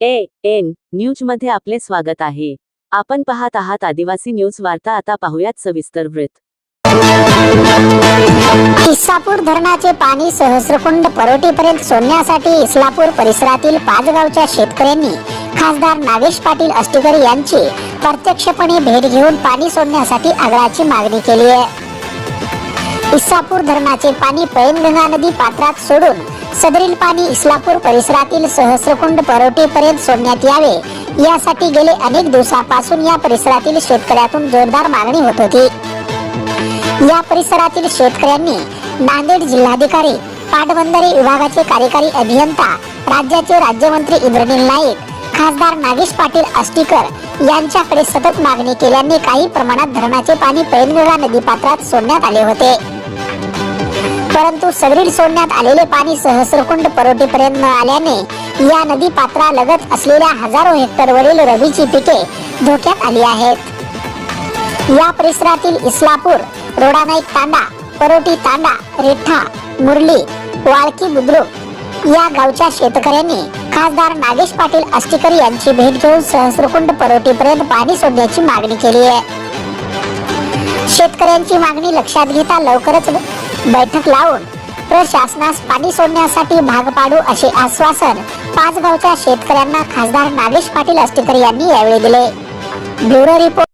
A N न्यूजमध्ये आपले स्वागत आहे. आपण पाहत आहात आदिवासी न्यूज वार्ता आता पाहुयात सविस्तर वृत्त. इस्लापूर धरणाचे पाणी सहस्रकुंड परोटीपर्यंत सोडण्यासाठी इस्लापूर परिसरातील पाच गावच्या शेतकऱ्यांनी खासदार नागेश पाटील अष्टीकर यांची प्रत्यक्षपणे भेट घेऊन पाणी सोडण्यासाठी आग्रहाची मागणी केली आहे. इस्लापूर धरणाचे पाणी पैनगंगा नदी पात्रात सोडून सदरील पाणी इस्लापूर परिसरातील सहस्रकुंड परोटीपर्यंत सोडण्यात यावे. यासाठी गेले अनेक दिवसापासून या परिसरातील शेतकऱ्यातून जोरदार मागणी होत होती. या परिसरातील शेतकऱ्यांनी नांदेड जिल्हाधिकारी पाटबंधारे विभागाचे कार्यकारी अभियंता राज्याचे राज्यमंत्री इंद्रनील नाईक खासदार नागेश पाटील आष्टीकर यांच्याकडे सतत मागणी केल्याने काही प्रमाणात धरणाचे पाणी पैनगंगा नदीपात्रात सोडण्यात आले होते. परंतु सदरील सोडण्यात आलेले पाणी सहस्रकुंड परोटीपर्यंत आल्याने या नदी पात्रालगत असलेल्या हजारो हेक्टरवरील रबीची पिके धोक्यात आली आहेत. या परिसरातील इस्लापूर रोडानाईक तांडा परोटी तांडा रेठा मुरली वाळकी बुद्रुक या गावच्या शेतकऱ्यांनी खासदार नागेश पाटील आष्टीकर यांची भेट घेऊन सहस्रकुंड परोटीपर्यंत पाणी सोडण्याची मागणी केली आहे. शेतकऱ्यांची मागणी लक्षात घेता लवकरच बैठक लावून प्रशासनास पाणी सोडण्यासाठी भाग पाडू असे आश्वासन पाच गावच्या शेतकऱ्यांना खासदार नागेश पाटील आष्टीकर यांनी यावेळी दिले. Bureau report